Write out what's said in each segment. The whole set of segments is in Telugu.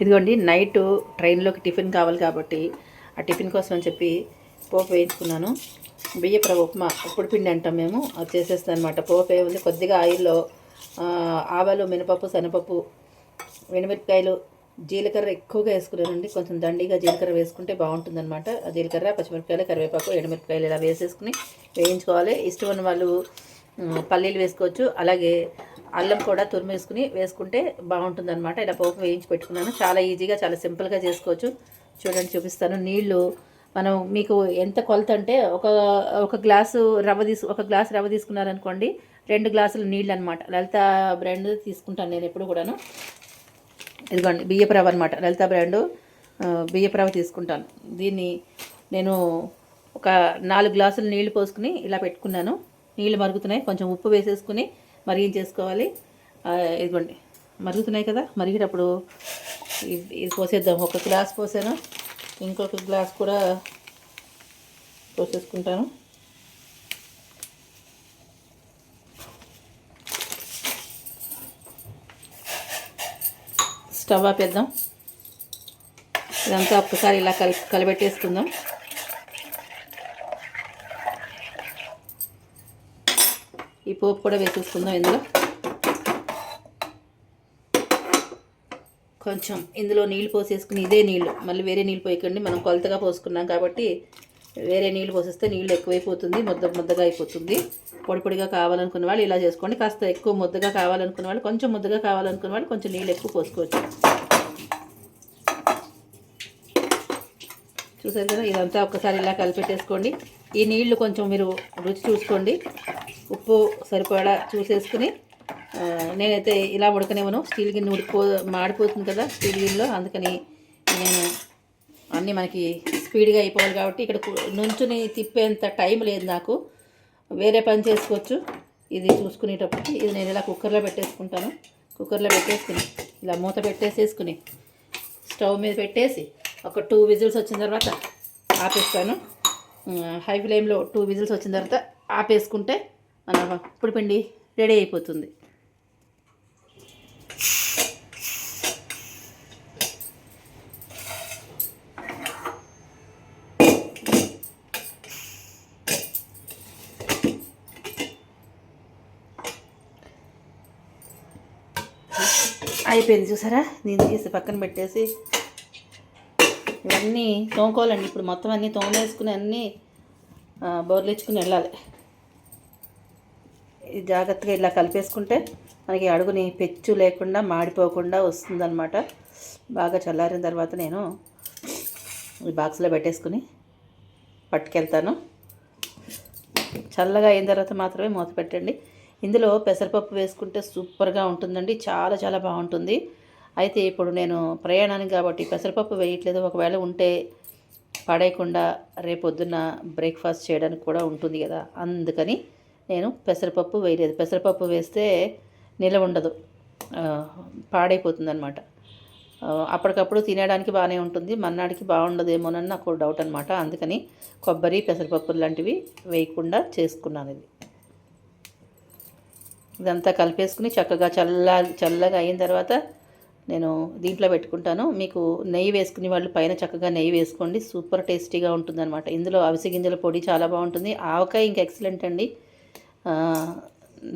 ఇదిగోండి నైట్ ట్రైన్లోకి టిఫిన్ కావాలి కాబట్టి ఆ టిఫిన్ కోసం అని చెప్పి పోపు వేయించుకున్నాను. బియ్యప్ర ఉప్మా ఉప్పుడు పిండి అంటాం మేము అది చేసేస్తాను అనమాట పోపు ఉంది కొద్దిగా ఆయిల్లో ఆవాలు మినపప్పు శనగపప్పు ఎండుమిరపకాయలు జీలకర్ర ఎక్కువగా వేసుకున్నానండి. కొంచెం దండిగా జీలకర్ర వేసుకుంటే బాగుంటుంది అనమాట జీలకర్ర పచ్చిమిరపకాయలు కరివేపాకు ఎండుమిరపకాయలు ఇలా వేసేసుకుని వేయించుకోవాలి. ఇష్టం ఉన్న వాళ్ళు పల్లీలు వేసుకోవచ్చు. అలాగే అల్లం కూడా తురిమేసుకుని వేసుకుంటే బాగుంటుంది అనమాట ఇలా పోపు వేయించి పెట్టుకున్నాను. చాలా ఈజీగా చాలా సింపుల్గా చేసుకోవచ్చు. చూడండి చూపిస్తాను. నీళ్ళు మనం మీకు ఎంత కొలత అంటే ఒక ఒక గ్లాసు రవ్వ తీసు ఒక గ్లాసు రవ్వ తీసుకున్నారనుకోండి రెండు గ్లాసులు నీళ్ళు అనమాట లలిత బ్రాండ్ తీసుకుంటాను నేను ఎప్పుడు కూడాను. ఇదిగోండి బియ్యపు రవ్వ అనమాట. లలిత బ్రాండు ఆ, బియ్యపు రవ్వ తీసుకుంటాను. దీన్ని నేను ఒక నాలుగు గ్లాసులు నీళ్ళు పోసుకుని ఇలా పెట్టుకున్నాను. నీళ్ళు మరుగుతున్నాయి. కొంచెం ఉప్పు వేసేసుకుని మరిగించేసుకోవాలి చేసుకోవాలి? ఇదిగోండి. మరుగుతున్నాయి కదా మరిగేటప్పుడు ఇది ఇది పోసేద్దాం. ఒక గ్లాస్ పోసాను. ఇంకొక గ్లాస్ కూడా పోసేసుకుంటాను. స్టవ్ ఆపేద్దాం. ఇదంతా ఒక్కసారి ఇలా కలి కలిపెట్టేసుకుందాం ఈ పోపు కూడా వేసేసుకుందాం ఇందులో. కొంచెం ఇందులో నీళ్ళు పోసేసుకుని ఇదే నీళ్ళు. మళ్ళీ వేరే నీళ్ళు పోయకండి. మనం కొలతగా పోసుకున్నాం కాబట్టి వేరే నీళ్ళు పోసేస్తే నీళ్ళు ఎక్కువైపోతుంది ముద్ద ముద్దగా అయిపోతుంది. పొడి పొడిగా కావాలనుకున్న వాళ్ళు ఇలా చేసుకోండి. కాస్త ఎక్కువ ముద్దగా కావాలనుకున్న వాళ్ళు కొంచెం ముద్దగా కావాలనుకున్న వాళ్ళు కొంచెం నీళ్ళు ఎక్కువ పోసుకోవచ్చు. చూసారు కదా? ఇదంతా ఒక్కసారి ఇలా కలిపెట్టేసుకోండి. ఈ నీళ్ళు కొంచెం మీరు రుచి చూసుకోండి. ఉప్పు సరిపడా చూసేసుకుని నేనైతే ఇలా ఉడకనేమను స్టీల్ గిన్నె ఉడికిపో మాడిపోతుంది కదా స్టీల్ గిన్నెలో అందుకని నేను అన్నీ మనకి స్పీడ్గా అయిపోవాలి కాబట్టి ఇక్కడ నుంచుని తిప్పేంత టైం లేదు నాకు. వేరే పని చేసుకోవచ్చు. ఇది చూసుకునేటప్పటికి ఇది నేను ఇలా కుక్కర్లో పెట్టేసుకుంటాను. కుక్కర్లో పెట్టేసుకుని ఇలా మూత పెట్టేసేసుకుని స్టవ్ మీద పెట్టేసి ఒక టూ విజిల్స్ వచ్చిన తర్వాత ఆపేస్తాను. హై ఫ్లేమ్లో టూ విజిల్స్ వచ్చిన తర్వాత ఆపేసుకుంటే మన ఇప్పుడు పిండి రెడీ అయిపోతుంది. అయిపోయింది చూసారా? నేను తీసి పక్కన పెట్టేసి ఇవన్నీ తోముకోవాలండి. ఇప్పుడు మొత్తం అన్నీ తోమేసుకుని అన్నీ ఆ, వెళ్ళాలి. జాగ్రత్తగా ఇలా కలిపేసుకుంటే మనకి అడుగుని పెచ్చు లేకుండా మాడిపోకుండా వస్తుందన్నమాట. బాగా చల్లారిన తర్వాత నేను ఈ బాక్స్లో పెట్టేసుకుని పట్టుకెళ్తాను. చల్లగా అయిన తర్వాత మాత్రమే మూత పెట్టండి. ఇందులో పెసరపప్పు వేసుకుంటే సూపర్గా ఉంటుందండి. చాలా చాలా బాగుంటుంది. అయితే ఇప్పుడు నేను ప్రయాణానికి కాబట్టి పెసరపప్పు వేయట్లేదు. ఒకవేళ ఉంటే పడేయకుండా రేపొద్దున్న బ్రేక్ఫాస్ట్ చేయడానికి కూడా ఉంటుంది కదా. అందుకని నేను పెసరపప్పు వేయలేదు. పెసరపప్పు వేస్తే నిల ఉండదు. పాడైపోతుందనమాట పాడైపోతుంది అనమాట అప్పటికప్పుడు తినడానికి బాగానే ఉంటుంది. మన్నాడికి బాగుండదేమోనని నాకు డౌట్ అనమాట అందుకని కొబ్బరి పెసరపప్పు లాంటివి వేయకుండా చేసుకున్నాను ఇది. ఇదంతా కలిపేసుకుని చక్కగా చల్ల చల్లగా అయిన తర్వాత నేను దీంట్లో పెట్టుకుంటాను. మీకు నెయ్యి వేసుకునే వాళ్ళు పైన చక్కగా నెయ్యి వేసుకోండి. సూపర్ టేస్టీగా ఉంటుందన్నమాట. ఇందులో అవిసె గింజల పొడి చాలా బాగుంటుంది. ఆవకాయ ఇంకా ఎక్సలెంట్ అండి.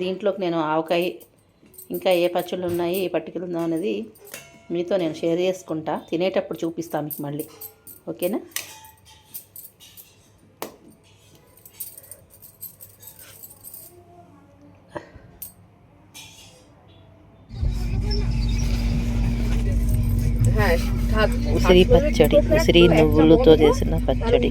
దీంట్లోకి నేను ఆవకాయ ఇంకా ఏ పచ్చళ్ళు ఉన్నాయి ఏ పట్టికలు ఉన్నాయి అనేది మీతో నేను షేర్ చేసుకుంటా. తినేటప్పుడు చూపిస్తాను మీకు మళ్ళీ. ఓకేనా? ఉసిరి పచ్చడి ఉసిరి నువ్వులతో చేసిన పచ్చడి.